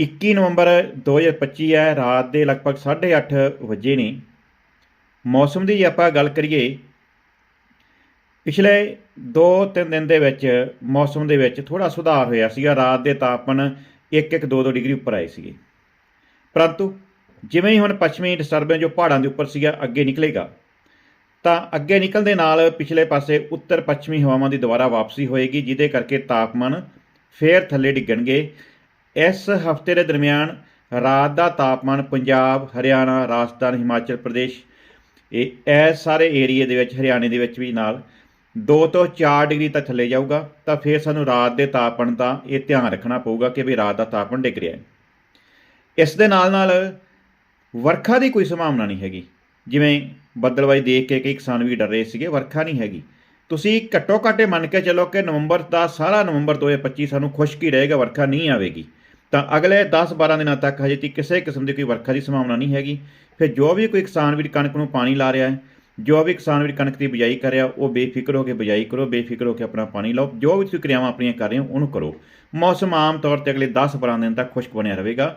21 ਨਵੰਬਰ 2025 ਹੈ, ਰਾਤ ਦੇ ਲਗਭਗ 8:30 ਵਜੇ ਨੇ। ਮੌਸਮ ਦੀ ਜੇ ਆਪਾਂ ਗੱਲ ਕਰੀਏ, ਪਿਛਲੇ 2-3 ਦਿਨ ਦੇ ਵਿੱਚ ਮੌਸਮ ਦੇ ਵਿੱਚ ਥੋੜਾ ਸੁਧਾਰ ਹੋਇਆ ਸੀਗਾ। ਰਾਤ ਦੇ ਤਾਪਮਾਨ 1-1 2-2 ਡਿਗਰੀ ਉੱਪਰ ਆਏ ਸੀਗੇ। ਪਰੰਤੂ ਜਿਵੇਂ ਹੀ ਹੁਣ ਪੱਛਮੀ ਡਿਸਟਰਬੈਂਸ ਜੋ ਪਹਾੜਾਂ ਦੇ ਉੱਪਰ ਸੀਗਾ, ਅੱਗੇ ਨਿਕਲੇਗਾ, ਤਾਂ ਅੱਗੇ ਨਿਕਲਣ ਦੇ ਨਾਲ ਪਿਛਲੇ ਪਾਸੇ ਉੱਤਰ ਪੱਛਮੀ ਹਵਾਵਾਂ ਦੀ ਦੁਬਾਰਾ ਵਾਪਸੀ ਹੋਏਗੀ, ਜਿਹਦੇ ਕਰਕੇ ਤਾਪਮਾਨ ਫੇਰ ਥੱਲੇ ਡਿੱਗਣਗੇ। ਇਸ ਹਫ਼ਤੇ ਦੇ ਦਰਮਿਆਨ ਰਾਤ ਦਾ ਤਾਪਮਾਨ ਪੰਜਾਬ, ਹਰਿਆਣਾ, ਰਾਜਸਥਾਨ, ਹਿਮਾਚਲ ਪ੍ਰਦੇਸ਼, ਇਹ ਇਹ ਸਾਰੇ ਏਰੀਏ ਦੇ ਵਿੱਚ, ਹਰਿਆਣੇ ਦੇ ਵਿੱਚ ਵੀ ਨਾਲ 2 ਤੋਂ 4 ਡਿਗਰੀ ਤੱਕ ਥੱਲੇ ਜਾਊਗਾ, ਤਾਂ ਫਿਰ ਸਾਨੂੰ ਰਾਤ ਦੇ ਤਾਪਮਾਨ ਦਾ ਇਹ ਧਿਆਨ ਰੱਖਣਾ ਪਊਗਾ ਕਿ ਵੀ ਰਾਤ ਦਾ ਤਾਪਮਾਨ ਡਿੱਗ ਰਿਹਾ ਹੈ। ਇਸ ਦੇ ਨਾਲ ਨਾਲ ਵਰਖਾ ਦੀ ਕੋਈ ਸੰਭਾਵਨਾ ਨਹੀਂ ਹੈਗੀ। ਜਿਵੇਂ ਬੱਦਲਵਾਈ ਦੇਖ ਕੇ ਕਈ ਕਿਸਾਨ ਵੀ ਡਰ ਰਹੇ ਸੀਗੇ, ਵਰਖਾ ਨਹੀਂ ਹੈਗੀ। ਤੁਸੀਂ ਘੱਟੋ ਘੱਟੇ ਮੰਨ ਕੇ ਚੱਲੋ ਕਿ ਨਵੰਬਰ ਦਾ, ਸਾਰਾ ਨਵੰਬਰ 2025 ਸਾਨੂੰ ਖੁਸ਼ਕ ਹੀ ਰਹੇਗਾ, ਵਰਖਾ ਨਹੀਂ ਆਵੇਗੀ। ਤਾਂ ਅਗਲੇ 10-12 ਦਿਨਾਂ ਤੱਕ ਹਜੇ ਤੱਕ ਕਿਸੇ ਕਿਸਮ ਦੀ ਕੋਈ ਵਰਖਾ ਦੀ ਸੰਭਾਵਨਾ ਨਹੀਂ ਹੈਗੀ। ਫਿਰ ਜੋ ਵੀ ਕੋਈ ਕਿਸਾਨ ਵੀਰ ਕਣਕ ਨੂੰ ਪਾਣੀ ਲਾ ਰਿਹਾ ਹੈ, ਜੋ ਵੀ ਕਿਸਾਨ ਵੀਰ ਕਣਕ ਦੀ ਬਿਜਾਈ ਕਰ ਰਿਹਾ, ਉਹ ਬੇਫਿਕਰ ਹੋ ਕੇ ਬਿਜਾਈ ਕਰੋ, ਬੇਫਿਕਰ ਹੋ ਕੇ ਆਪਣਾ ਪਾਣੀ ਲਾਓ, ਜੋ ਵੀ ਤੁਸੀਂ ਕਿਰਿਆਵਾਂ ਆਪਣੀਆਂ ਕਰ ਰਹੇ ਹੋ, ਉਹਨੂੰ ਕਰੋ। ਮੌਸਮ ਆਮ ਤੌਰ ਤੇ ਅਗਲੇ 10-12 ਦਿਨ ਤੱਕ ਖੁਸ਼ਕ ਬਣਿਆ ਰਹੇਗਾ।